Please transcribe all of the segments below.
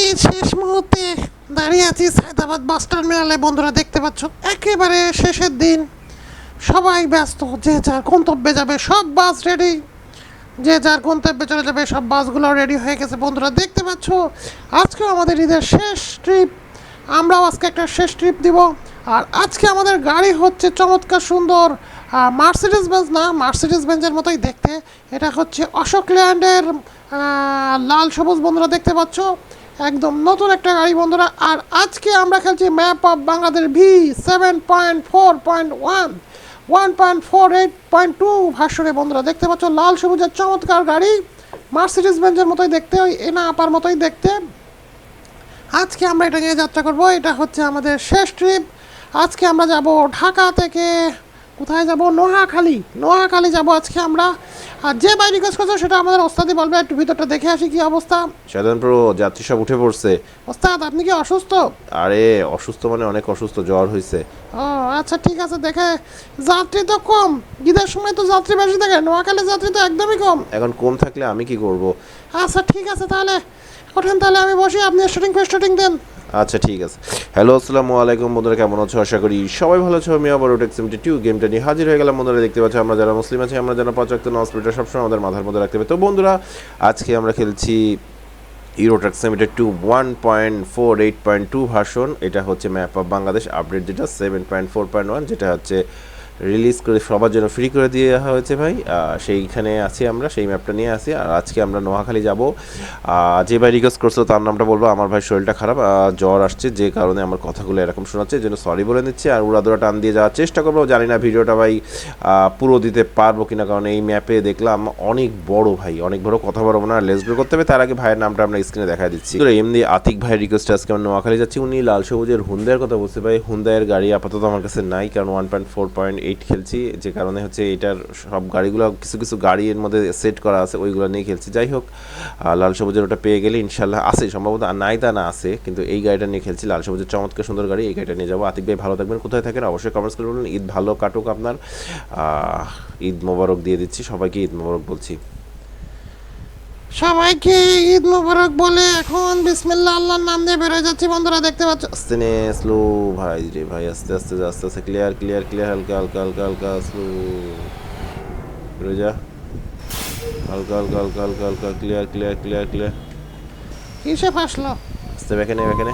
এই শেষ মুহূর্তে দাঁড়িয়ে আছি সায়দাবাদ বাস টার্মিনালে। বন্ধুরা, দেখতে পাচ্ছ, একেবারে শেষের দিন। সবাই ব্যস্ত, যে যার গন্তব্যে যাবে, সব বাস রেডি যে যার গন্তব্যে চলে যাবে, সব বাসগুলো রেডি হয়ে গেছে। বন্ধুরা, দেখতে পাচ্ছ, আজকেও আমাদের ঈদের শেষ ট্রিপ আমরাও আজকে একটা শেষ ট্রিপ দিব। আর আজকে আমাদের গাড়ি হচ্ছে চমৎকার সুন্দর মার্সিডিস বেঞ্জ না মার্সিডিস বেঞ্জের মতোই দেখতে। এটা হচ্ছে অশোক ল্যান্ডের লাল সবুজ, বন্ধুরা, দেখতে পাচ্ছ। একদম নতুন একটা গাড়ি বন্ধুরা, আর আজকে আমরা খেলছি map of Bangladesh V seven point four point one one point four eight point two ভাষ্যরে বন্ধুরা, দেখতে পাচ্ছ লাল সবুজের চমৎকার গাড়ি মার্সিডিস বেঞ্জের মতোই দেখতে, ওই এনা আপার মতোই দেখতে। আজকে আমরা এটা নিয়ে যাত্রা করব, এটা হচ্ছে আমাদের শেষ ট্রিপ আজকে আমরা যাব ঢাকা থেকে কোথায় যাব? নোহাখালী নোহাখালী যাব আজকে আমরা। আর যে বাই রিকোয়েস্ট করছ সেটা আমাদের ওস্তাদি বলবে। একটু ভিতরটা দেখে আসি কি অবস্থা। সাধারণপুর যাত্রী সব উঠে পড়ছে। ওস্তাদ আপনি কি অসুস্থ? আরে অসুস্থ মানে অনেক অসুস্থ জ্বর হয়েছে ও আচ্ছা ঠিক আছে দেখে। যাত্রী তো কম। ঈদের সময় তো যাত্রী বেশি থাকে। নোয়াখালী যাত্রী তো একদমই কম। এখন কম থাকলে আমি কি করব? আচ্ছা ঠিক আছে তাহলে। ওঠেন তাহলে আমি বসি। আপনি স্টার্টিং ফেস্টার্টিং দেন। আচ্ছা ঠিক আছে। হ্যালো আসসালামু আলাইকুম। বন্ধুরা, কেমন আছো? আশা করি সবাই ভালো আছো। আমি আবার ওটেক সেভেন্টি টু গেমটা নিয়ে হাজির হয়ে গেলাম। বন্ধুরা, দেখতে পাচ্ছি আমরা যারা মুসলিম আছি, আমরা যারা পাঁচ নসপিটাল নসপিটা সবসময় আমাদের মাথার মধ্যে রাখতে হবে। তো বন্ধুরা, আজকে আমরা খেলছি Euro Truck two one point four eight point two version এটা হচ্ছে ম্যাপ অফ বাংলাদেশ আপডেট যেটা seven point four point one যেটা হচ্ছে রিলিজ করে সবার জন্য ফ্রি করে দিয়ে দেওয়া হয়েছে ভাই। সেইখানে আছি আমরা, সেই ম্যাপটা নিয়ে আসি আর আজকে আমরা নোয়াখালী যাব। যে ভাই রিকোয়েস্ট করছিল তার নামটা বলব, আমার ভাই শরীরটা খারাপ জ্বর আসছে, যে কারণে আমার কথাগুলো এরকম শোনাচ্ছে, এই জন্য সরি বলে নিচ্ছি। আর উড়াদোড়া টান দিয়ে যাওয়ার চেষ্টা করব। জানি না ভিডিওটা ভাই পুরো দিতে পারব কিনা, কারণ এই ম্যাপে দেখলাম অনেক বড় ভাই, অনেক বড় কথা বলব না লেস গ্রো করতে হবে। তার আগে ভাইয়ের নামটা আমরা স্ক্রিনে দেখা দিচ্ছি। এমনি আতিক ভাইয়ের রিকোয়েস্ট আজকে আমরা নোয়াখালী যাচ্ছি। উনি লাল সবুজের হুন্দায়ের কথা বলতে ভাই। হুন্দায়ের গাড়ি আপাতত আমার কাছে নাই, কারণ one point four point eight খেলছি, যে কারণে হচ্ছে এটার সব গাড়িগুলো, কিছু কিছু গাড়ি এর মধ্যে সেট করা আছে, ওইগুলো নিয়ে খেলছি। যাই হোক লাল সবুজের ওটা পেয়ে গেলে ইনশাল্লাহ আছে, সম্ভবত নাই তা না আছে, কিন্তু এই গাড়িটা নিয়ে খেলছি। লাল সবুজের চমৎকার সুন্দর গাড়ি, এই গাড়িটা নিয়ে যাব। আতিক ভাই ভালো থাকবেন, কোথায় থাকেন অবশ্যই কমেন্টস করে বলুন ঈদ ভালো কাটুক আপনার। ঈদ মোবারক দিয়ে দিচ্ছি, সবাইকে ঈদ মোবারক বলছি। সবাইকে ঈদ মোবারক বলে এখন বিসমিল্লাহ আল্লাহর নাম দিয়ে বেরোয় যাচ্ছি। বন্ধুরা দেখতে পাচ্ছ? আস্তে নে স্লো ভাই রে ভাই আস্তে আস্তে আস্তে আস্তে ক্লিয়ার ক্লিয়ার ক্লিয়ার হালকা হালকা হালকা হালকা স্লো। রয়ে যা। হালকা হালকা হালকা হালকা হালকা ক্লিয়ার ক্লিয়ার ক্লিয়ার ক্লিয়ার কিসে ফাঁসলো? আস্তে বেখানে বেখানে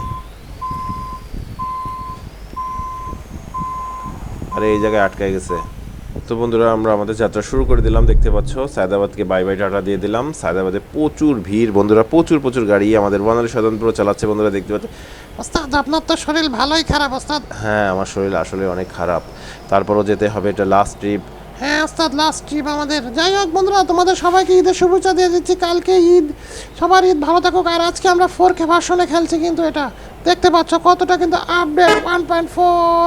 আরে এই জায়গায় আটকায় গেছে। তো বন্ধুরা আমরা আমাদের যাত্রা শুরু করে দিলাম। দেখতে পাচ্ছ সায়দাবাদকে বাই বাই টাটা দিয়ে দিলাম। সায়দাবাদে প্রচুর ভিড় বন্ধুরা প্রচুর প্রচুর গাড়ি আমাদের বনালী সদনপুর চালাচ্ছে বন্ধুরা দেখতে পাচ্ছ। ওস্তাদ আপনার তো শরীর ভালোই খারাপ ওস্তাদ। হ্যাঁ আমার শরীর আসলে অনেক খারাপ। তারপরও যেতে হবে এটা লাস্ট ট্রিপ হ্যাঁ ওস্তাদ লাস্ট ট্রিপ আমাদের। যাই হোক বন্ধুরা তোমাদের সবাইকে ঈদের শুভেচ্ছা দিয়ে দিচ্ছি। কালকে ঈদ সবার ঈদ ভালো থাকুক। আর আজকে আমরা ফোর কে ভার্সনে খেলছি কিন্তু এটা। দেখতে পাচ্ছ কতটা কিন্তু update one point four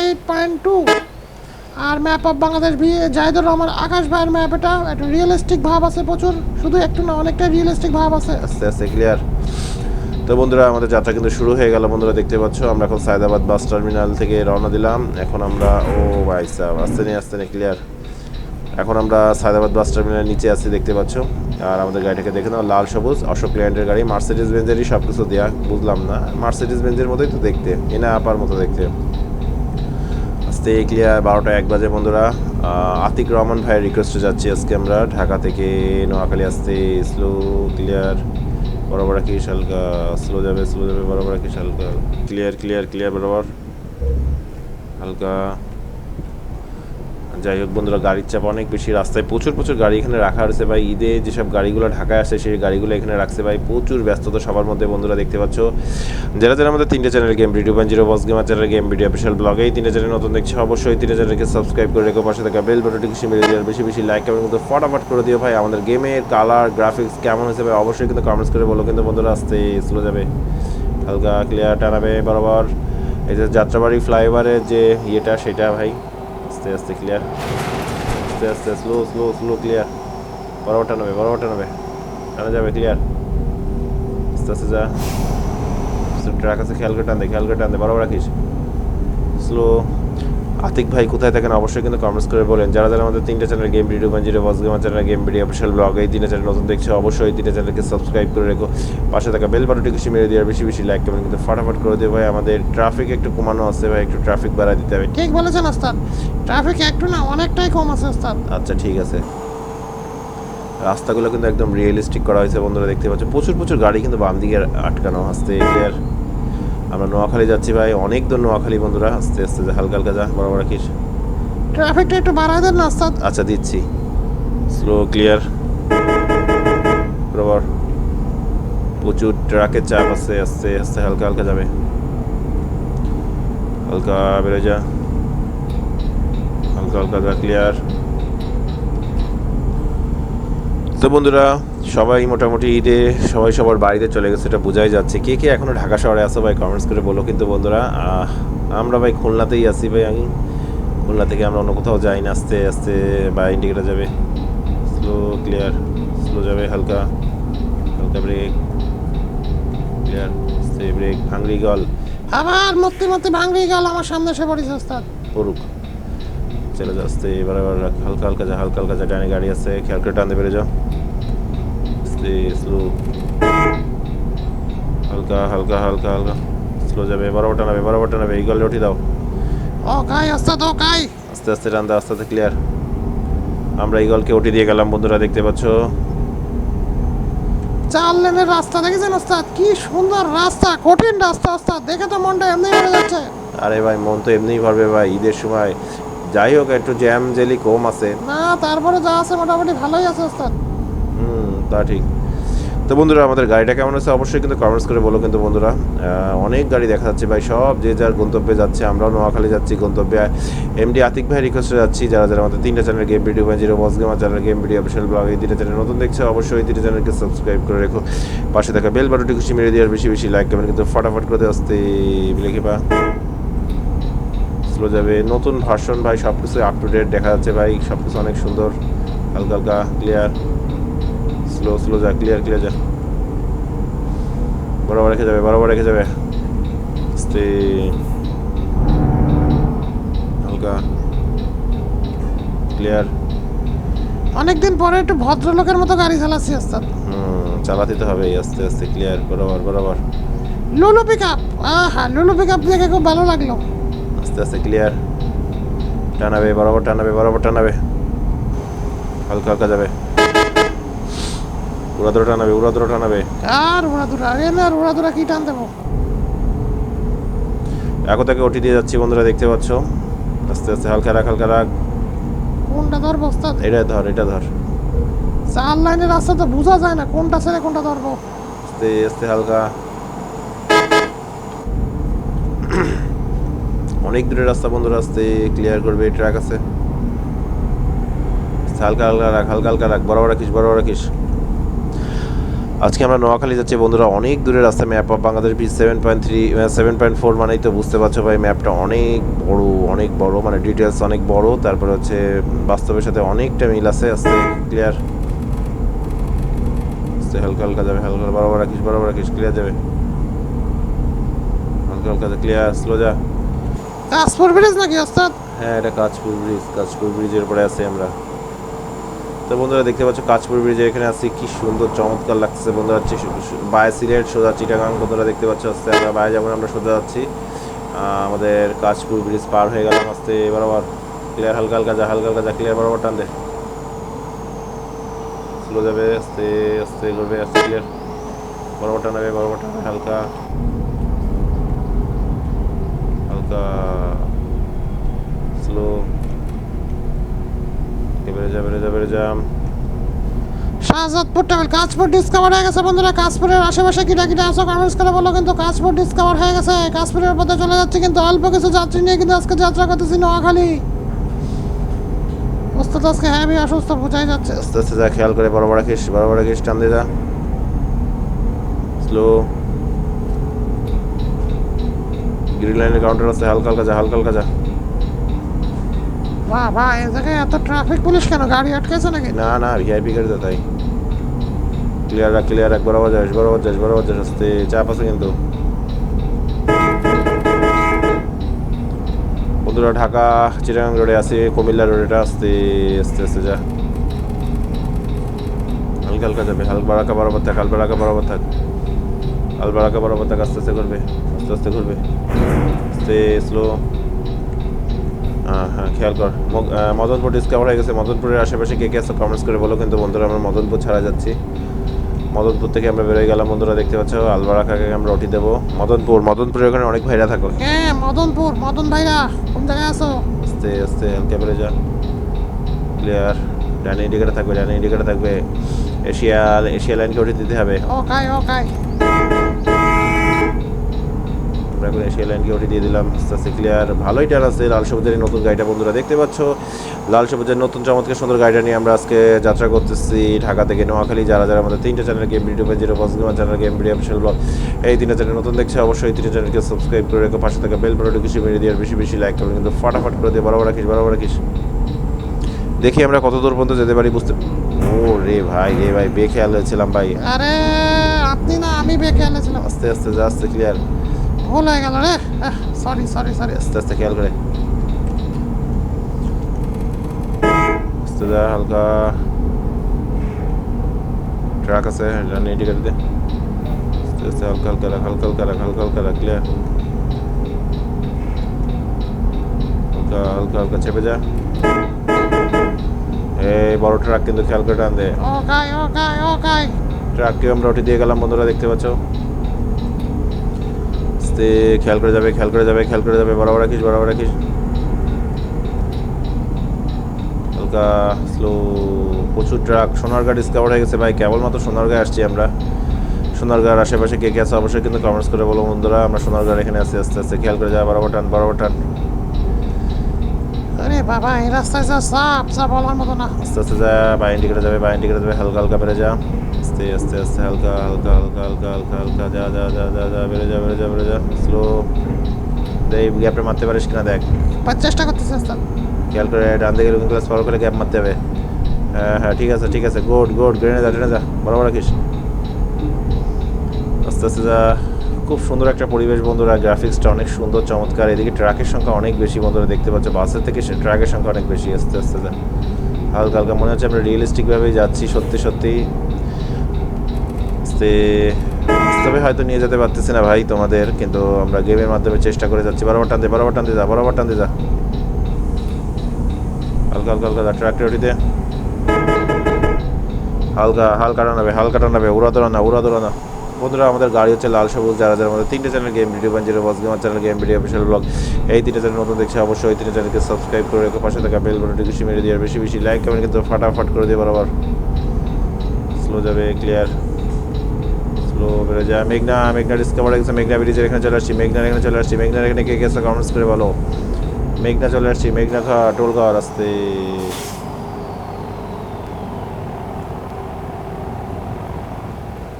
eight point two R map of Bangladesh Jahidur Rahman Akash ভাইয়ের ম্যাপ এটা, একটা রিয়েলিস্টিক ভাব আছে প্রচুর। শুধু একটু না অনেকটা রিয়েলিস্টিক ভাব আছে। আস্তে আস্তে ক্লিয়ার তো বন্ধুরা, আমাদের যাত্রা কিন্তু শুরু হয়ে গেল। বন্ধুরা, দেখতে পাচ্ছ, আমরা এখন সায়দাবাদ বাস টার্মিনাল থেকে রওনা দিলাম। এখন আমরা, ও ভাই সাহেব, আস্তে নিয়ে আস্তে নিয়ে ক্লিয়ার এখন আমরা সায়দাবাদ বাস টার্মিনালের নিচে আছি, দেখতে পাচ্ছ। আর আমাদের গাড়িটাকে দেখে নাও, লাল, সবুজ, অশোক ল্যান্ডের গাড়ি। মার্সিডিজ বেঞ্জেরই সব কিছু দেওয়া বুঝলাম না। মার্সিডিস বেঞ্জের মতোই তো দেখতে এনা আপার মতো দেখতে। আস্তে ক্লিয়ার বারোটা এক বাজে বন্ধুরা। আতিক রহমান ভাইয়ের রিকোয়েস্টে যাচ্ছি আজকে আমরা। ঢাকা থেকে নোয়াখালী আসতে স্লো ক্লিয়ার বরাবর কি শালকা স্লো যাবে স্লো যাবে, বরাবর কি শালকা। ক্লিয়ার ক্লিয়ার ক্লিয়ার বরাবর। হালকা। যাই হোক, বন্ধুরা, গাড়ির চাপ অনেক বেশি। রাস্তায় প্রচুর প্রচুর গাড়ি এখানে রাখা হয়েছে ভাই। ঈদে যেসব গাড়িগুলো ঢাকায় আসে, সেই গাড়িগুলো এখানে রাখছে ভাই। প্রচুর ব্যস্ততা সবার মধ্যে, বন্ধুরা, দেখতে পাচ্ছ। যারা যারা আমাদের তিনটে চ্যানেল গেম ভিডিও পান zero boss gamer channel game video official ব্লগে এই তিনটে চ্যানেল নতুন দেখছে, অবশ্যই তিনটে চ্যানেলকে সাবস্ক্রাইব করে রেখো। পাশে থাকা বেল খুশি মেরে দিও বেশি বেশি লাইক কমেন্ট কিন্তু ফটাফট করে দিও ভাই। আমাদের গেমের কালার গ্রাফিক্স কেমন হয়েছে ভাই, অবশ্যই কিন্তু কমেন্টস করে বলো। কিন্তু বন্ধুরা, আসতে চলে যাবে। হালকা ক্লিয়ার টানাবে, বরাবর। এই যে যাত্রাবাড়ি ফ্লাইওভারের যে ইয়েটা, সেটা ভাই। আস্তে আস্তে ক্লিয়ার আস্তে আস্তে স্লো স্লো স্লো ক্লিয়ার বরাবর টানাবে বরাবর টানাবে টানা যাবে ক্লিয়ার আস্তে আস্তে যা ট্রাক আছে খেয়াল করে টান দে খেয়াল করে টান দে বড় রাখিস স্লো আতিক ভাই কোথায় থাকেন অবশ্যই কিন্তু কমেন্টস করে বলেন। যারা যারা আমাদের তিনটা channel game video zero boss gamer channel game video official blog এই তিনটা চ্যানেল নতুন দেখছ অবশ্যই এই তিনটা চ্যানেলকে সাবস্ক্রাইব করে রেখো। পাশে থাকা বেল বাটনটি খুশি মেরে দিয়ে আর বেশি বেশি লাইক করবেন কিন্তু ফাটাফাট করে দিয়ে ভাই। আমাদের ট্রাফিক একটু কমানো আছে ভাই একটু ট্রাফিক বাড়ায় দিতে হবে। ঠিক বলেছেন ওস্তাদ। ট্রাফিক একটু না অনেকটাই কম আছে ওস্তাদ। আচ্ছা ঠিক আছে। রাস্তাগুলো কিন্তু একদম রিয়েলিস্টিক করা হয়েছে বন্ধুরা দেখতে পাচ্ছ। প্রচুর প্রচুর গাড়ি কিন্তু বাম দিকে আটকানো আসতে ক্লিয়ার আমরা নোয়াখালী যাচ্ছি ভাই অনেক দূর নোয়াখালী বন্ধুরা আস্তে আস্তে যা, হালকা হালকা যা বড় বড় রাখিস ট্রাফিকটা একটু বাড়ায় দেন না আচ্ছা দিচ্ছি। স্লো ক্লিয়ার বরাবর। প্রচুর ট্রাকের চাপ আছে আস্তে আস্তে হালকা হালকা যাবে। হালকা বেড়ে যা। হালকা হালকা যা ক্লিয়ার তো বন্ধুরা সবাই মোটামুটি ঈদে সবাই সবার বাড়িতে চলে গেছে এটা বোঝাই যাচ্ছে। কে কে এখনও ঢাকা শহরে আসো ভাই? কমেন্টস করে বলো কিন্তু বন্ধুরা। আমরা ভাই খুলনাতেই আছি ভাই আমি। খুলনা থেকে আমরা অন্য কোথাও যাই না আস্তে আস্তে বা ইন্ডিকেটার যাবে। স্লো ক্লিয়ার স্লো যাবে হালকা হালকা ব্রেক ক্লিয়ার আস্তে ব্রেক ভাঙড়ি গল আবার মূর্তি মূর্তি ভাঙড়ি গল আমার সামনে এসে পড়েছে ওস্তাদ। পড়ুক। চলে যা আস্তে এবার রাখ, হালকা হালকা যা হালকা হালকা যা ডানে গাড়ি আছে খেয়াল করে টানতে পেরে যাও। আস্তে স্লো হালকা হালকা হালকা হালকা। স্লো যাবে বরাবর টানাবে বরাবর টানাবে এই গলে উঠি দাও। ও কাই আস্তে ও কাই। আস্তে আস্তে টান দাও আস্তে আস্তে ক্লিয়ার আমরা ইগলকে ওটি দিয়ে গেলাম বন্ধুরা দেখতে পাচ্ছ। চার লেনের রাস্তা দেখেছেন ওস্তাদ? কি সুন্দর রাস্তা কঠিন রাস্তা ওস্তাদ। দেখে তো মনটা এমনি ভরে যাচ্ছে আরে ভাই মন তো এমনিই ভরবে ভাই ঈদের সময়। যাই হোক একটু জ্যাম জেলি কম আছে। না তারপরে যা আছে মোটামুটি ভালোই আছে ওস্তাদ। তা ঠিক। তো বন্ধুরা, আমাদের গাড়িটা কেমন আছে অবশ্যই কিন্তু কমেন্টস করে বলো কিন্তু বন্ধুরা। অনেক গাড়ি দেখা যাচ্ছে ভাই, সব যে যার গন্তব্যে যাচ্ছে। আমরাও নোয়াখালী যাচ্ছি গন্তব্যে। এমডি আতিক ভাই রিকোয়েস্টে যাচ্ছি। যারা যারা আমাদের তিনটা চ্যানেল গেম ভিডিও বা zero boss gamer channel game video official blog এই তিনটা চ্যানেল নতুন দেখছ, অবশ্যই এই তিনটা চ্যানেলকে সাবস্ক্রাইব করে রেখো। পাশে দেখা বেল বাটনটি খুশি মেরে দিয়ে আর বেশি বেশি লাইক করবেন কিন্তু ফটাফট করে আসতে লিখে পা স্লো যাবে। নতুন ভার্সন ভাই সব কিছু আপ টু ডেট দেখা যাচ্ছে ভাই সব কিছু অনেক সুন্দর, হালকা হালকা ক্লিয়ার স্লো স্লো যা ক্লিয়ার ক্লিয়ার যা। বরাবর রেখে যাবে বরাবর রেখে যাবে। আস্তে হালকা। ক্লিয়ার অনেকদিন পরে একটু ভদ্রলোকের মতো গাড়ি চালাচ্ছি ওস্তাদ। হুম চালাতে তো হবে আস্তে আস্তে ক্লিয়ার বরাবর বরাবর। লুলু পিক আপ আহা লুলু পিক আপ দেখে খুব ভালো লাগল। আস্তে আস্তে ক্লিয়ার টানাবে বরাবর টানাবে বরাবর টানাবে। হালকা হালকা যাবে। উড়াদুরা টানাবে উড়াদুরা টানাবে। আর উড়াদুরা আর উড়াদুরা কি টান দেবো এখন থেকে ওটি দিয়ে যাচ্ছি বন্ধুরা দেখতে পাচ্ছ? আস্তে আস্তে হালকা রাখ হালকা রাখ কোনটা ধরবো ওস্তাদ? এটা ধর এটা ধর। চার লাইনের রাস্তা তো বোঝা যায় না কোনটা ছেড়ে কোনটা ধরবো। আস্তে আস্তে হালকা। অনেক দূরের রাস্তা বন্ধুরা আস্তে ক্লিয়ার করবে ট্রাক আছে। হালকা হালকা রাখ হালকা হালকা রাখ বরাবর রাখিস বরাবর রাখিস। আজকে আমরা নোয়াখালী যাচ্ছি। বন্ধুরা অনেক দূরের রাস্তা map of Bangladesh B seven point three seven point four মানেই তো বুঝতে পারছ ভাই ম্যাপটা অনেক বড় অনেক বড় মানে ডিটেলস অনেক বড়। তারপরে হচ্ছে বাস্তবের সাথে অনেকটা মিল আছে আস্তে ক্লিয়ার আস্তে হালকা হালকা যাবে হালকা বরাবর রাখিস বরাবর রাখিস ক্লিয়ার যাবে। হালকা হালকা ক্লিয়ার স্লো যা। কাশপুর ব্রিজ নাকি ওস্তাদ? হ্যাঁ এটা কাঁচপুর ব্রিজ কাঁচপুর ব্রিজের উপরে আছি আমরা। তো বন্ধুরা দেখতে পাচ্ছ কাঁচপুর ব্রিজে এখানে আছি, কি সুন্দর চমৎকার লাগছে বন্ধুরা। হচ্ছে বায় সিলেট, সোজা চিটাগাং, বন্ধুরা দেখতে পাচ্ছ আস্তে আমরা বায়ে যাব, আমরা সোজা যাচ্ছি। আমাদের কাঁচপুর ব্রিজ পার হয়ে গেলাম আস্তে বরাবর। ক্লিয়ার হালকা হালকা যা, হালকা হালকা যা ক্লিয়ার বরাবর টান দে। স্লো যাবে, আস্তে আস্তে করবে আস্তে ক্লিয়ার বরাবর টানাবে বরাবর টানাবে হালকা। হালকা। স্লো বেড়ে যা বেড়ে যা বেড়ে যা। শাহজাদপুর টেবিল কাশপুর ডিসকভার হয়ে গেছে বন্ধুরা কাশপুরের আশেপাশে কিটা কিটা আসো কমেন্টস করে বলো কিন্তু কাশপুর ডিসকভার হয়ে গেছে। কাশপুরের পথে চলে যাচ্ছে কিন্তু অল্প কিছু যাত্রী নিয়ে কিন্তু আজকে যাত্রা করতেছি নোয়াখালী। ওস্তাদ আজকে হ্যাভি অসুস্থ বোঝাই যাচ্ছে। আস্তে আস্তে যা খেয়াল করে বড় বড় রাখিস বড় বড় রাখিস টান দিয়ে যা। স্লো গ্রিন লাইনের কাউন্টার আছে হালকা হালকা যা হালকা হালকা যা। বাহ এই জায়গায় এত ট্রাফিক পুলিশ কেন গাড়ি আটকেছে নাকি? না না ভিআইপি গাড়ি তো তাই। ক্লিয়ার রাখ ক্লিয়ার রাখ, বরাবর যাস বরাবর যাস বরাবর যাস, আস্তে চাপ আছে কিন্তু। বন্ধুরা, ঢাকা চিটাগাং রোডে আছে, কুমিল্লা রোডেটা, আস্তে আস্তে আস্তে যা। হালকা হালকা যাবে, হালকা বারাকা বরাবর থাক হাল বারাকা বরাবর থাক। হাল বারাকা বরাবর থাক, আস্তে আস্তে করবে আস্তে আস্তে করবে আস্তে স্লো হ্যাঁ খেয়াল কর। মদনপুর ডিসকাভার হয়ে গেছে। মদনপুরের আশেপাশে কে কে আছে কমেন্টস করে বলো কিন্তু বন্ধুরা আমরা মদনপুর ছাড়া যাচ্ছি। মদনপুর থেকে আমরা বেরোয় গেলাম। বন্ধুরা দেখতে পাচ্ছ আলবারাকাকে আমরা ওটি দেবো। মদনপুর মদনপুরের ওখানে অনেক ভাইরা থাকো। হ্যাঁ মদনপুর মদন ভাইরা কোন জায়গায় আছো? আস্তে আস্তে হালকা বেড়ে যা। ক্লিয়ার ডান ইন্ডিকেটার থাকবে ডান ইন্ডিকেটার থাকবে। এশিয়া এশিয়া লাইনকে ওটি দিতে হবে। ওকাই ওকাই আমরা এখন এশিয়া লাইনকে ওটি দিয়ে দিলাম আস্তে ক্লিয়ার ভালোই টান আছে, লাল সবুজের নতুন গাড়িটা বন্ধুরা দেখতে পাচ্ছ। লাল সবুজের নতুন চমৎকার সুন্দর গাড়িটা নিয়ে আমরা আজকে যাত্রা করতেছি ঢাকা থেকে নোয়াখালী। যারা যারা আমাদের তিনটা channel game video page positive channel game video official blog এই তিনটা চ্যানেল নতুন দেখছে, অবশ্যই তিনটা চ্যানেলকে সাবস্ক্রাইব করে রেখো। পাশে থাকা বেল বাটনটি কিছু মেরে দিয়ে বেশি বেশি লাইক করবেন। কিন্তু ফাটাফাট করে দিয়ে বরাবর রাখিস বরাবর রাখিস। দেখি আমরা কত দূর পর্যন্ত যেতে পারি, বুঝতে ও রে ভাই রে ভাই, বেখেয়াল হয়েছিলাম ভাই। আরে, আপনি না, আমি বেঁকে এনেছিলাম আস্তে আস্তে যা, আস্তে ক্লিয়ার ভুল হয়ে গেল রে। সরি সরি সরি আস্তে আস্তে খেয়াল করে। আস্তে যা হালকা। ট্রাক আছে জানি ইন্ডিকেটার দে আস্তে আস্তে হালকা হালকা রাখ হালকা হালকা রাখ হালকা হালকা রাখ ক্লিয়ার হালকা হালকা হালকা চেপে যা। এই বড় ট্রাক কিন্তু খেয়াল করে টান দে। ট্রাককে আমরা উঠে দিয়ে গেলাম বন্ধুরা দেখতে পাচ্ছ? আস্তে খেয়াল করে যাবে খেয়াল করে যাবে খেয়াল করে যাবে বরাবর রাখিস বরাবর রাখিস। হালকা স্লো প্রচুর ট্রাক সোনারগাঁ ডিসকাভার হয়ে গেছে ভাই কেবলমাত্র সোনারগাঁ আসছি আমরা। সোনারগাঁর আশেপাশে কে কে আছে অবশ্যই কিন্তু কমেন্টস করে বলো বন্ধুরা। আমরা সোনারগাঁর এখানে আছি আস্তে আস্তে। খেয়াল করে যাবে বরাবর টান বরাবর টান। আরে বাবা এই রাস্তায় যা সাপ যা বলার মতো না। আস্তে আস্তে যা বা ইন্ডিকেটার যাবে বা ইন্ডিকেটার যাবে হালকা হালকা বেড়ে যা। আস্তে আস্তে আস্তে হালকা হালকা হালকা হালকা হালকা হালকা যা যা যা যা যা বেড়ে যা বেড়ে যা বেড়ে যা স্লো এই গ্যাপটা মারতে পারিস কিনা দেখ। চেষ্টা করতেছি ওস্তাদ খেয়াল করে ডান দিকে লুকিং ক্লাস ফলো করে গ্যাপ মারতে হবে। হ্যাঁ হ্যাঁ ঠিক আছে ঠিক আছে। গুড গুড গ্রেনে যা ট্রেনে যা বরাবর রাখিস। আস্তে আস্তে যা। খুব সুন্দর একটা পরিবেশ বন্ধুরা গ্রাফিক্সটা অনেক সুন্দর চমৎকার। এদিকে ট্রাকের সংখ্যা অনেক বেশি বন্ধুরা দেখতে পাচ্ছ। বাসের থেকে সে ট্রাকের সংখ্যা অনেক বেশি। আস্তে আস্তে যা। হালকা হালকা। মনে হচ্ছে আমরা রিয়েলিস্টিকভাবেই যাচ্ছি সত্যি সত্যি। আস্তে তবে হয়তো নিয়ে যেতে পারতেছি না ভাই তোমাদের, কিন্তু আমরা গেমের মাধ্যমে চেষ্টা করে যাচ্ছি। বরাবর টানতে বরাবর টানতে যা, বরাবর টানতে যা। হালকা হালকা হালকা ট্রাক্টর ওটিতে হালকা হালকা টানাবে হালকা টানাবে উড়া দৌড়া না উড়া দৌড়া না। বন্ধুরা, আমাদের গাড়ি হচ্ছে লাল সবুজ, যারা যারা আমাদের তিনটে channel game video বাঞ্জিরো boss gamer channel game video official blog এই তিনটে চ্যানেল নতুন দেখছে অবশ্যই, এই তিনটে চ্যানেলকে সাবস্ক্রাইব করে রেখে, পাশে থাকা বেল বাটনটি খুশি মেরে দিয়ে বেশি বেশি লাইক কমেন্ট কিন্তু ফাটাফাট করে দিয়ে বরাবর। স্লো যাবে ক্লিয়ার স্লো বেড়ে যায় মেঘনা মেঘনা ডিসকাভার গেছে মেঘনা ব্রিজের এখানে চলে আসছি, মেঘনার এখানে চলে আসছি। মেঘনার এখানে কে গেছে কমেন্টস করে বলো। মেঘনা চলে আসছি, মেঘনা খা, টোল খাওয়ার আসতে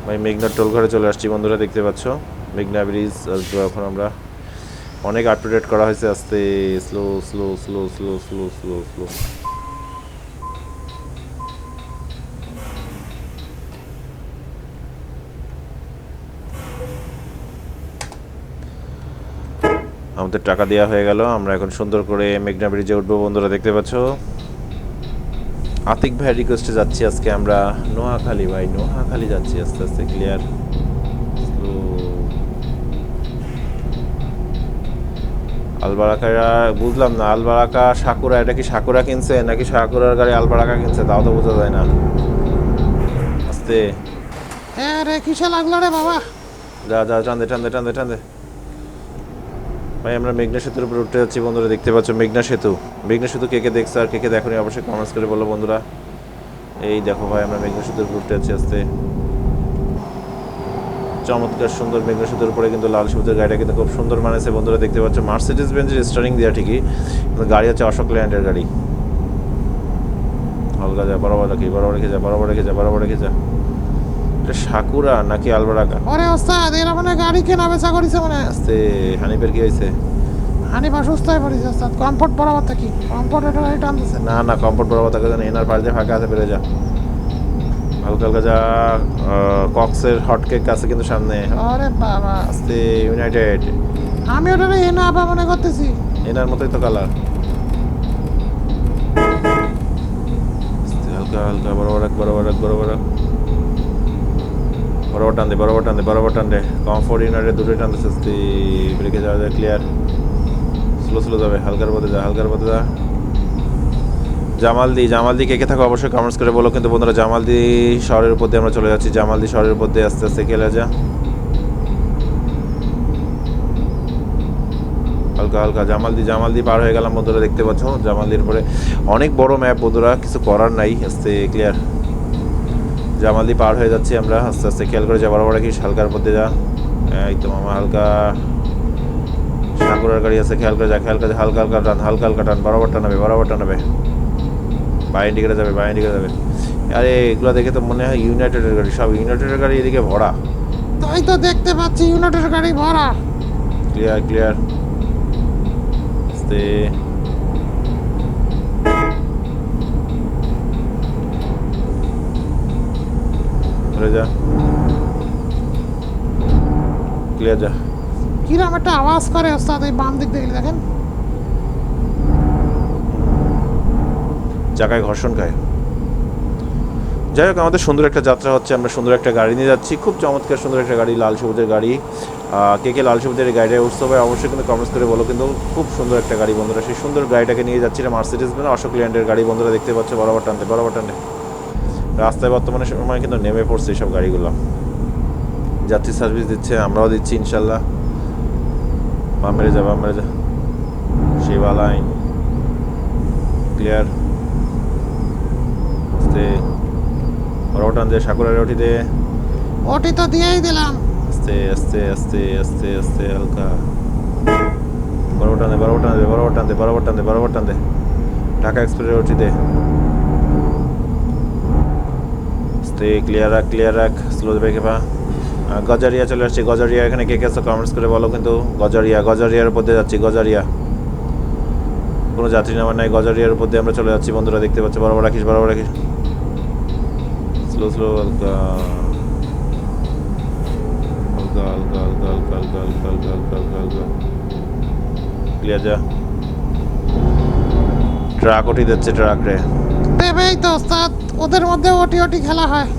ভাই, মেঘনার টোল ঘরে চলে আসছি, বন্ধুরা দেখতে পাচ্ছ? মেঘনা ব্রিজ আসব এখন আমরা অনেক আপ টু ডেট করা হয়েছে আস্তে। Slow slow slow slow slow slow slow আমাদের টাকা দেওয়া হয়ে গেল। আমরা এখন সুন্দর করে মেঘনা ব্রিজে উঠবো। বন্ধুরা দেখতে পাচ্ছ? আতিক ভাইয়ের রিকোয়েস্টে যাচ্ছি আজকে আমরা। নোয়াখালী ভাই নোয়াখালী যাচ্ছি আস্তে আস্তে ক্লিয়ার আলবারাকারা বুঝলাম না আলবারাকা সাকুরা এটা কি সাকুরা কিনছে নাকি সাকুরার গাড়ি আলবারাকা কিনছে? তাও তো বোঝা যায় না। আস্তে। হ্যাঁ রে কিসে লাগল রে বাবা? যা যা টান্দে টান্দে টান্দে টান্দে। ভাই, আমরা মেঘনা সেতুর উপর উঠতে যাচ্ছি, বন্ধুরা, দেখতে পাচ্ছ মেঘনা সেতু। মেঘনা সেতু কে কে দেখছ আর কে কে দেখো অবশ্যই কমেন্টস করে বলো, বন্ধুরা। এই দেখো ভাই, আমরা মেঘনা সেতুর উপর উঠতে যাচ্ছি আস্তে। চমৎকার সুন্দর মেঘনা সেতুর উপরে কিন্তু লাল সবুজের গাড়িটা কিন্তু খুব সুন্দর মানেছে বন্ধুরা, দেখতে পাচ্ছ। মার্সিডিস বেঞ্চের স্টারিং দেওয়া ঠিকই, কিন্তু গাড়ি হচ্ছে অশোক ল্যান্ডের গাড়ি। হালকা যা, বরাবর বরাবর রেখে যা, বরাবর রেখে যা, বরাবর রেখে যা। এটা সাকুরা নাকি আলবারাকা? ওরে ওস্তাদ এরা মানে গাড়ি কেনা বেচা করেছে মানে আস্তে হানিফের কি হয়েছে? হানি বা সুস্থ হয়ে পড়েছে ওস্তাদ। কমফোর্ট বরাবর থাকি কমফোর্ট এটা গাড়ি টানতেছে। না না কমফোর্ট বরাবর থাকে জানি এনার পাশ দিয়ে ফাঁকা আছে বেড়ে যা। হালকা হালকা যা কক্সের হট কেক আছে কিন্তু সামনে। ওরে বাবা। আস্তে ইউনাইটেড। আমি ওটারে এনা আপা মনে করতেছি। এনার মতোই তো কালার হালকা হালকা বরাবর এক বরাবর এক বরাবর এক বরাবর টান দে বরাবর টান দে বরাবর টান দে। কমফোর্ট ইনারে দুটোই টান দিচ্ছে আস্তে ব্রেকে যাওয়া যায় ক্লিয়ার স্লো স্লো যাবে। হালকার পথে যা, হালকার পথে যা। জামালদি জামালদি কে থাকো অবশ্যই কমেন্টস করে বলো। কিন্তু বন্ধুরা, জামালদি শহরের উপর দিয়ে আমরা চলে যাচ্ছি। জামালদি শহরের উপর দিয়ে আস্তে আস্তে খেলে যা। হালকা হালকা। জামালদি জামালদি পার হয়ে গেলাম বন্ধুরা, দেখতে পাচ্ছ? জামালদির পরে অনেক বড় ম্যাপ বন্ধুরা, কিছু করার নাই। আস্তে ক্লিয়ার জামালদি পার হয়ে যাচ্ছি আমরা। আস্তে আস্তে খেয়াল করে যা বড় বড় কি? হালকার মধ্যে যা। একদম মামা হালকা সাঁকুরার গাড়ি আছে খেয়াল করে যা খেয়াল করে হালকা হালকা টান হালকা হালকা টান বরাবর টানাবে বরাবর টানাবে বাইরে দিকে যাবে বাইরে দিকে যাবে। আরে এগুলো দেখে তো মনে হয় ইউনাইটেডের গাড়ি সব ইউনাইটেডের গাড়ি এদিকে ভরা। তাই তো দেখতে পাচ্ছি ইউনাইটেডের গাড়ি ভরা। ক্লিয়ার ক্লিয়ার আস্তে। ধরে যা। ক্লিয়ার যা। কিরম একটা আওয়াজ করে ওস্তাদ এই বাম দিক দেখলে দেখেন? চাকায় ঘর্ষণ খায় যাই হোক আমাদের সুন্দর একটা যাত্রা হচ্ছে আমরা সুন্দর একটা গাড়ি নিয়ে যাচ্ছি। খুব চমৎকার সুন্দর একটা গাড়ি লাল সবুজের গাড়ি। কে কে লাল সবুজের গাড়িটা উঠতে হবে অবশ্যই কিন্তু কমেন্টস করে বলো কিন্তু খুব সুন্দর একটা গাড়ি বন্ধুরা। সেই সুন্দর গাড়িটাকে নিয়ে যাচ্ছি মার্সিডিস বেন অশোক ল্যান্ডের গাড়ি বন্ধুরা দেখতে পাচ্ছ বরাবর টানতে বরাবর টানতে। রাস্তায় বর্তমানে সময় কিন্তু নেমে পড়ছে এইসব গাড়িগুলো। যাত্রী সার্ভিস দিচ্ছে আমরাও দিচ্ছি ইনশাল্লাহ। বাম মেরে যা বাম মেরে যা। সেবা লাইন। ক্লিয়ার আস্তে। বড় টান দে সাকুরার ওটি দে। ওটি তো দিয়েই দিলাম। আস্তে আস্তে আস্তে আস্তে আস্তে হালকা। বড় টান দে বড় টান দে বড় টান দে বড় টান দে বড় টান দে। ঢাকা এক্সপ্রেসের ওটি দে। আস্তে ক্লিয়ার রাখ ক্লিয়ার রাখ স্লো ব্রেকে পা গজারিয়া চলে আসছি, গজারিয়া, এখানে কে কে আছে কমেন্টস করে বলো কিন্তু। গজারিয়া, গজারিয়ার উপর দিয়ে যাচ্ছি, গজারিয়া। কোনো যাত্রী নামার নাই, গজারিয়ার উপর দিয়ে আমরা চলে যাচ্ছি, বন্ধুরা দেখতে পাচ্ছি, বরাবর রাখিস বরাবর রাখিস। স্লো স্লো ক্লিয়ার যা। ট্রাক ওটি দিচ্ছে ট্রাক রে। দেবেই তো ওস্তাদ ওদের মধ্যে ওটি ওটি খেলা হয়।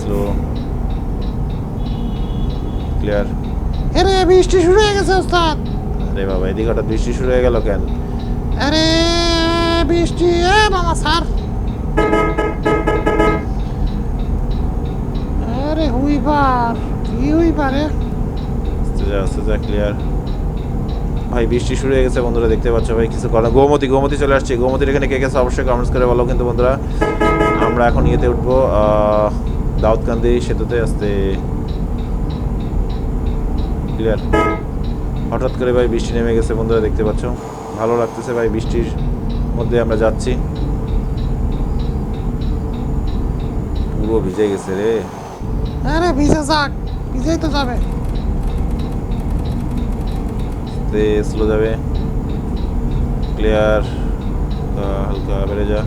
স্লো। ক্লিয়ার। আরে বৃষ্টি শুরু হয়ে গেছে ওস্তাদ আরে বাবা এদিকে হঠাৎ বৃষ্টি শুরু হয়ে গেল কেন? আরে বৃষ্টি এ মামা স্যার। আরে হুইবার কি হুইবারে আস্তে যা আস্তে যা ক্লিয়ার। ভাই, বৃষ্টি শুরু হয়ে গেছে, বন্ধুরা দেখতে পাচ্ছ ভাই, কিছু করার গোমতি, গোমতী চলে আসছে। গোমতীর এখানে কে গেছে অবশ্যই কমেন্টস করে বলো কিন্তু বন্ধুরা। আমরা এখন ইয়েতে উঠবো দাউদকান্দি সেতুতে আসতে। ক্লিয়ার হঠাৎ করে ভাই বৃষ্টি নেমে গেছে, বন্ধুরা দেখতে পাচ্ছ। ভালো লাগতেছে ভাই বৃষ্টির মধ্যে আমরা যাচ্ছি। পুরো ভিজে গেছে রে। আরে ভিজে যাক, ভিজেই তো যাবে। তে স্লো যাবে। ক্লিয়ার হালকা বেড়ে যা।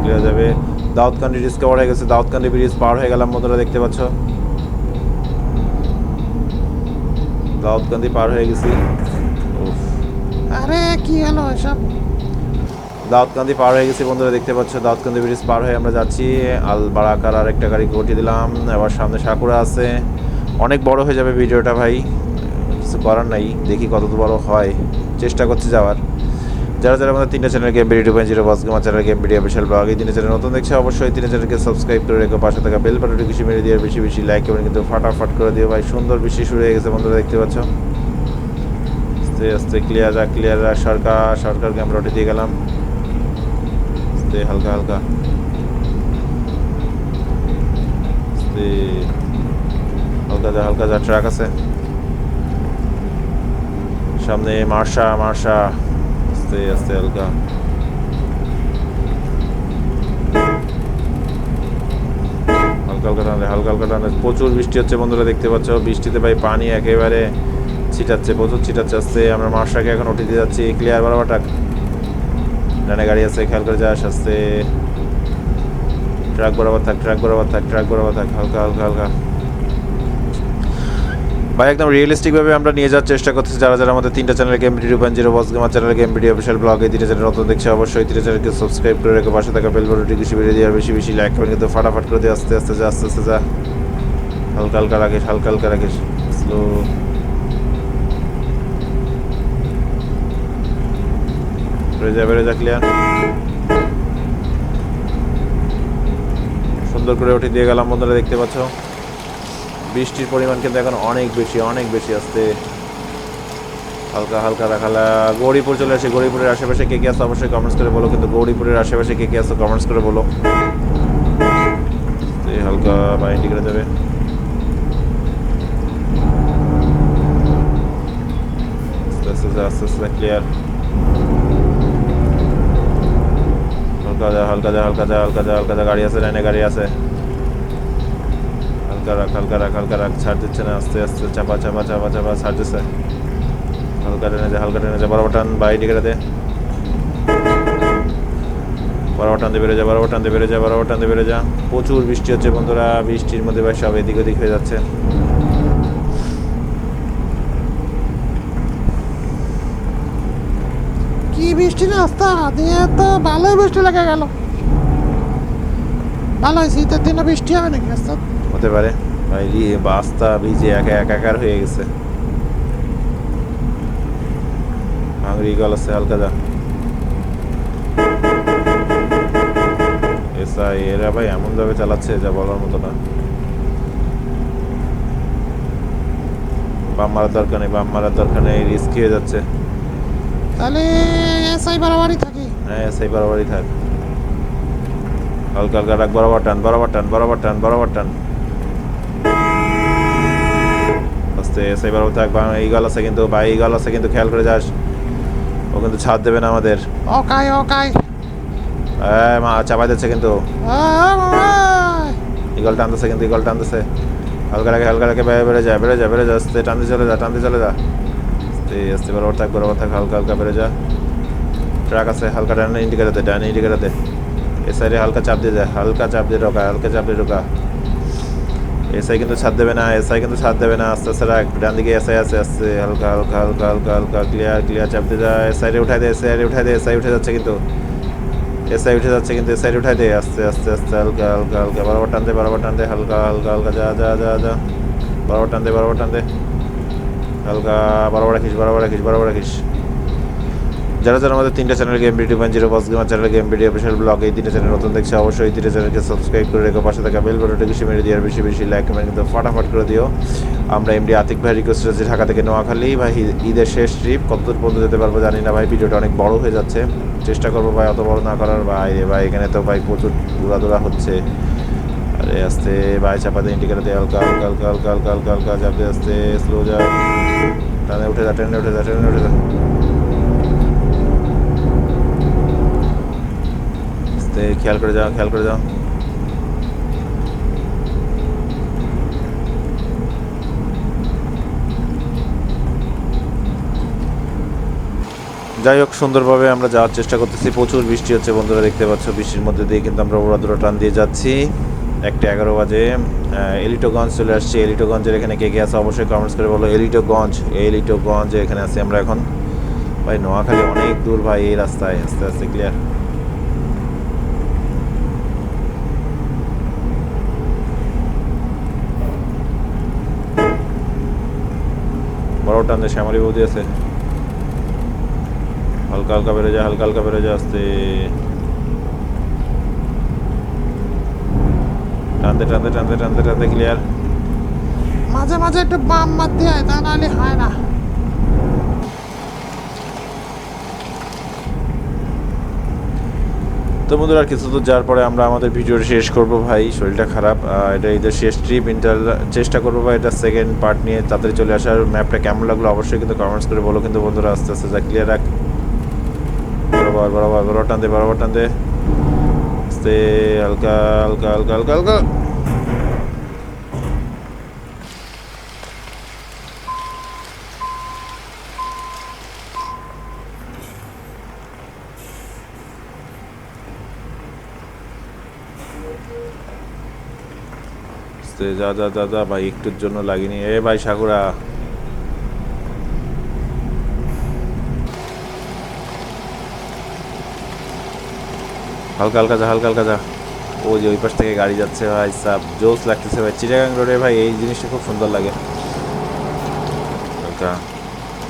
ক্লিয়ার যাবে। দাউদকান্দি ডিসকভার হয়ে গেছে? দাউদকান্দি ব্রিজ পার হয়ে গেলাম বন্ধুরা, দেখতে পাচ্ছ? দাউদকান্দি পার হয়ে গেছি। আরে, কি হলো এসব? দাউদকান্দি পার হয়ে গেছি বন্ধুরা, দেখতে পাচ্ছ দাউদকান্দি ব্রিজ পার হয়ে আমরা যাচ্ছি। আল বারাকার আর একটা গাড়ি ঘটিয়ে দিলাম আবার সামনে সাকুরা আছে। অনেক বড় হয়ে যাবে ভিডিওটা ভাই, কিছু করার নাই, দেখি কত বড় হয়, চেষ্টা করছি যাওয়ার। যারা যারা আমাদের তিনটা channel game video point zero boss gamer channel game video বিশাল ব্লগ এই তিনটা চ্যানেল নতুন দেখছে অবশ্যই তিনটা চ্যানেলকে সাবস্ক্রাইব করে রেখো, পাশে থাকা বেল বাটনটি কিছু মেরে দিয়ে বেশি বেশি লাইক এবং কিন্তু ফাটাফাট করে দিও ভাই, সুন্দর বৃষ্টি শুরু হয়ে গেছে বন্ধুরা, দেখতে পাচ্ছ। আস্তে আস্তে ক্লিয়ার ক্লিয়ার সরকার, সরকারকে আমরা ওটি দিয়ে গেলাম। আস্তে হালকা হালকা। আস্তে হালকা যা হালকা যা, ট্রাক আছে। সামনে মার্শা মার্শা। আস্তে আস্তে, হালকা। হালকা হালকা হালকা হালকা টানলে প্রচুর বৃষ্টি হচ্ছে বন্ধুরা, দেখতে পাচ্ছ। বৃষ্টিতে ভাই পানি একেবারে ছিটাচ্ছে, প্রচুর ছিটাচ্ছে। আসছে আমরা মার্শাকে এখন উঠে দিয়ে যাচ্ছি। ক্লিয়ার বরাবর টাক ডানে গাড়ি আছে খেয়াল করে যাস আসতে ট্রাক বরাবর থাক, ট্রাক বরাবর থাক, ট্রাক বরাবর থাক, হালকা হালকা হালকা। ভাই, একদম রিয়েলিস্টিকভাবে আমরা নিয়ে যাওয়ার চেষ্টা করতেছি। যারা যারা আমাদের তিনটা channel game video point zero boss gamer channel game video official blog এই তিনটা চ্যানেল নতুন দেখছে, অবশ্যই তিনটা চ্যানেলকে সাবস্ক্রাইব করে রেখে। পাশে থাকা বেল বাটনটি বেশি বেরিয়ে দিয়ে বেশি বেশি লাইক করবেন। কিন্তু ফাটাফাট করে দিয়ে আস্তে আস্তে যা, আস্তে আস্তে যা। হালকা হালকা রাখিস হালকা হালকা রাখিস স্লো ক্লিয়ার সুন্দর করে উঠে দিয়ে গেলাম, বন্ধুরা, দেখতে পাচ্ছ? বৃষ্টির পরিমাণ কিন্তু এখন অনেক বেশি অনেক বেশি আসতে হালকা হালকা রাখালা গৌরীপুর চলে আসে, গৌরীপুরের আশেপাশে কে কে আছে অবশ্যই কমেন্টস করে বলো, কিন্তু গৌরীপুরের আশেপাশে কে কে আছে কমেন্টস করে বলো। হালকা বাইন্ডি করে দেবে আস্তে আস্তে আস্তে আস্তে ক্লিয়ার হালকা যা হালকা যা হালকা যা হালকা যা হালকা যা, গাড়ি আছে, লাইনে গাড়ি আছে। হালকা রাখ হালকা রাখ হালকা রাখ, ছাড় দিচ্ছে না, আস্তে আস্তে, চাপা চাপা চাপা চাপা, ছাড় দিচ্ছে। হালকা টেনে যা হালকা টেনে যা বরাবর টান বাইরে কেটে দে। বরাবর টান দিয়ে বেড়ে যা বরাবর টান দিয়ে বেড়ে যা বরাবর টান দিয়ে বেড়ে যা। প্রচুর বৃষ্টি হচ্ছে বন্ধুরা, বৃষ্টির মধ্যে সব এদিক ওদিক হয়ে যাচ্ছে। বৃষ্টি রাস্তা দিয়ে তো ভালোই বৃষ্টি লেগে গেল। ভালো শীতের দিনে বৃষ্টি হবে নাকি রাস্তা হতে পারে। ভাই, রি- বাস্তা ভিজে একা একাকার হয়ে গেছে। আঙুরি গল আছে, হালকা যা। এসআই, এরা ভাই এমন ভাবে চালাচ্ছে যা বলার মতো না। বাম মারার দরকার নেই বাম মারার দরকার নেই, রিস্ক হয়ে যাচ্ছে। তাহলে এসআই বাড়াবাড়ি থাকি। হ্যাঁ এসআই থাক। হালকা হালকা রাখ বরাবর টান বরাবর টান বরাবর টান বরাবর টান। আস্তে এসআই থাক বা ইগল আছে কিন্তু বা ইগল আছে কিন্তু খেয়াল করে যাস। ও কিন্তু ছাড় দেবে না আমাদের। ওকাই ওকাই হ্যাঁ মা চাপা দিচ্ছে কিন্তু। ইগল টানতেছে কিন্তু ইগল টানতেছে। হালকা রাখে হালকা রাখে বেড়ে বেড়ে যায় বেড়ে যা বেড়ে যা আস্তে টানতে চলে যা টানতে চলে যা। আস্তে আস্তে বরাবর থাক বরাবর থাক হালকা হালকা বেড়ে যা। ট্রাক আছে, হালকা ডানে ইন্ডিকেটার দে ডানে ইন্ডিকেটার দে। এ সাইডে হালকা চাপ দিয়ে যায় হালকা চাপ দিয়ে ঢোকা, হালকা চাপ দিয়ে ঢোকা। এসআই কিন্তু ছাড় দেবে না এসআই কিন্তু ছাড় দেবে না, আস্তে আস্তে রাখ, ডান দিকে এসআই আছে, আস্তে, হালকা হালকা হালকা হালকা হালকা ক্লিয়ার ক্লিয়ার চাপ দিয়ে যায় এসআইরে উঠাই দে এসআইরে উঠাই দে এসআই উঠে যাচ্ছে কিন্তু। এসআই উঠে যাচ্ছে কিন্তু এসআই উঠাই দে, আস্তে আস্তে আস্তে, হালকা হালকা হালকা, বরাবর টান দে, বরাবর টান হালকা হালকা হালকা, যা যা যা যা। বরাবর টান দে, বরাবর টান দে। হালকা বরাবর রাখিস বরাবর রাখিস বরাবর রাখিস যারা যারা আমাদের তিনটা চ্যানেল গেম ভিডিও পান zero boss gamer channel game video official blog এই তিনটা চ্যানেল নতুন দেখছে অবশ্যই এই তিনটা চ্যানেলকে সাবস্ক্রাইব করে রেখো পাশে থাকা বেল বাটনটা বেশি মেরে দিয়ে আর বেশি বেশি লাইক কমেন্ট কিন্তু ফাটাফাট করে দিও আমরা এমডি আতিক ভাই রিকোয়েস্ট আছে ঢাকা থেকে নোয়াখালী ভাই ঈদের শেষ ট্রিপ কতদূর পর্যন্ত যেতে পারব জানি না ভাই ভিডিওটা অনেক বড় হয়ে যাচ্ছে চেষ্টা করব ভাই অত বড় না করার ভাই ভাই এখানে তো ভাই প্রচুর দূরাদূরা হচ্ছে আরে আস্তে ভাই চাপা দিয়ে ইন্ডিকেটার দিয়ে হালকা হালকা হালকা হালকা হালকা হালকা হালকা চাপ আস্তে স্লো যা টানে উঠে যা, ট্রেনে উঠে যা, ট্রেনে উঠে যা। খেয়াল করে যাও, খেয়াল করে যাও। যাই হোক, সুন্দরভাবে আমরা যাওয়ার চেষ্টা করতেছি। প্রচুর বৃষ্টি হচ্ছে, বন্ধুরা, দেখতে পাচ্ছ। বৃষ্টির মধ্যে দিয়ে কিন্তু আমরা ওড়াদুরা টান দিয়ে যাচ্ছি। একটা এগারো বাজে। এলিটোগঞ্জ চলে আসছি। এলিটোগঞ্জের এখানে কে কে আছে? অবশ্যই কমেন্টস করে বলো। এলিটোগঞ্জ এলিটোগঞ্জ এখানে আছি আমরা এখন। ভাই, নোয়াখালী অনেক দূর ভাই, এই রাস্তায়। আস্তে আস্তে ক্লিয়ার বড় শ্যামারি বৌদি আছে। হালকা হালকা বেড়ে যায় হালকা হালকা বেড়ে যায় আস্তে। টানতে টানতে টানতে টানতে টানতে ক্লিয়ার মাঝে মাঝে একটু বাম মারতে হয় তা নাহলে হয় না। তো বন্ধুরা আর কিছু দূর যাওয়ার পরে আমরা আমাদের ভিডিওটা শেষ করব ভাই শরীরটা খারাপ। এটা ঈদের শেষ ট্রিপ ইন্টার চেষ্টা করব ভাই এটা সেকেন্ড পার্ট নিয়ে তাড়াতাড়ি চলে আসার। ম্যাপটা কেমন লাগল অবশ্যই কিন্তু কমেন্টস করে বলো কিন্তু বন্ধুরা আস্তে আস্তে যা ক্লিয়ার রাখ। বরাবর বরাবর বরাবর টান দে বরাবর টান দে আস্তে হালকা হালকা হালকা হালকা হালকা যা যা যা যা ভাই একটুর জন্য লাগিনি। এ ভাই সাকুরা হালকা হালকা যা হালকা হালকা যা। ওই যে ওই পাশ থেকে গাড়ি যাচ্ছে ভাই সাব জোস লাগতেছে ভাই। চিটাগাং রোডে ভাই এই জিনিসটা খুব সুন্দর লাগে। হালকা।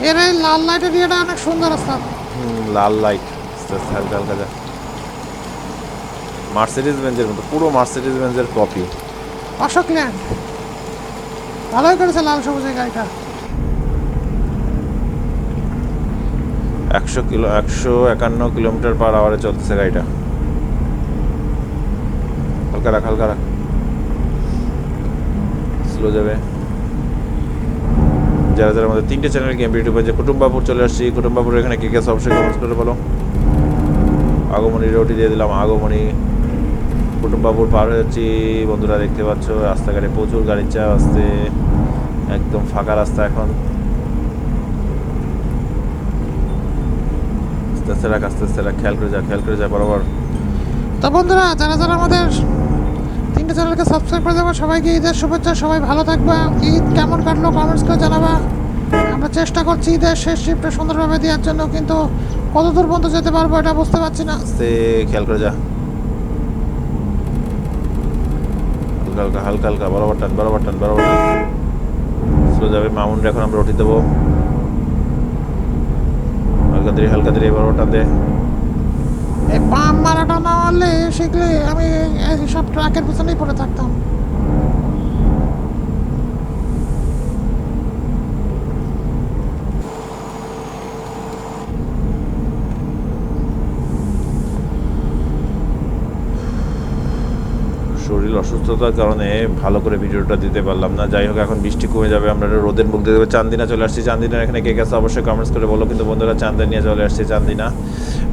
এর এই লাল লাইটের ইয়েটা অনেক সুন্দর আছে লাল লাইট হালকা হালকা যা। মার্সিডিজ বেঞ্জের মতো পুরো মার্সিডিজ বেঞ্জের কপি অশোক ল্যান্ড ভালোই করেছে লাল সবুজের গাড়িটা। একশো কিলো একশো একান্ন কিলোমিটার পার আওয়ারে চলতেছে গাড়িটা। হালকা রাখ হালকা রাখ স্লো যাবে। যারা যারা আমাদের তিনটে চ্যানেল গেম ইউটিউবে যে কুটুম্বাপুর চলে আসছি কুটুম্বাপুর এখানে কে কে অবশ্যই কমেন্টস করে বলো। আগমনী রোটি দিয়ে দিলাম, আগমনী। কুটুম্বাপুর পার হয়ে যাচ্ছি, বন্ধুরা দেখতে পাচ্ছ, রাস্তাঘাটে প্রচুর গাড়ির চাপ আসছে, একদম ফাঁকা রাস্তা এখন। আস্তে আস্তে রাখ, আস্তে আস্তে রাখ, খেয়াল করে যা, খেয়াল করে যা, বরাবর। তো বন্ধুরা, যারা যারা আমাদের তিনটে চ্যানেলকে সাবস্ক্রাইব করে দেবো। সবাইকে ঈদের শুভেচ্ছা সবাই ভালো থাকবা। ঈদ কেমন কাটলো কমেন্টস করে জানাবা। আমরা চেষ্টা করছি ঈদের শেষ শিফটে সুন্দরভাবে দেওয়ার জন্য কিন্তু কত দূর পর্যন্ত যেতে পারব এটা বুঝতে পারছি না। খেয়াল করে যা। হালকা হালকা হালকা হালকা বরাবর টান বরাবর টান বরাবর টান। স্লো যাবে এখন আমরা উঠি দেবো। হালকা ধীরে হালকা ধীরে বরাবর টান দে। এই পাম মারাটা না মারলে শিখলে আমি সব ট্রাকের পিছনেই পড়ে থাকতাম। শরীর অসুস্থতার কারণে ভালো করে ভিডিওটা দিতে পারলাম না। যাই হোক, এখন বৃষ্টি কমে যাবে, আমরা রোদের মুখ দেবো চান্দিনা চলে আসছি। চান্দিনা এখানে কে গেছে অবশ্যই কমেন্টস করে বলো। কিন্তু বন্ধুরা চান্দিনা নিয়ে চলে আসছি চান্দিনা।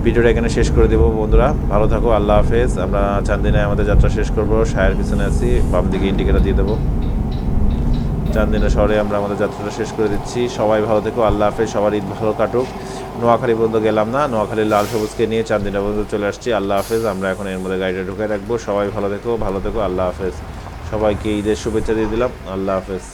ভিডিওটা এখানে শেষ করে দেবো। বন্ধুরা, ভালো থাকো, আল্লাহ হাফেজ। আমরা চান্দিনায় আমাদের যাত্রা শেষ করব। সায়ের পিছনে আছি, বাম দিকে ইন্ডিকেটার দিয়ে দেবো। চান্দিনা শহরে আমরা আমাদের যাত্রাটা শেষ করে দিচ্ছি। সবাই ভালো থেকো, আল্লাহ হাফেজ। সবার ঈদ ভালো কাটুক। নোয়াখালী পর্যন্ত গেলাম না, নোয়াখালীর লাল সবুজকে নিয়ে চান্দিনা পর্যন্ত চলে আসছি। আল্লাহ হাফেজ, আমরা এখন এর মধ্যে গাড়িটা ঢুকে রাখব। সবাই ভালো থেকো ভালো থেকো, আল্লাহ হাফেজ। সবাইকে ঈদের শুভেচ্ছা দিয়ে দিলাম, আল্লাহ হাফেজ।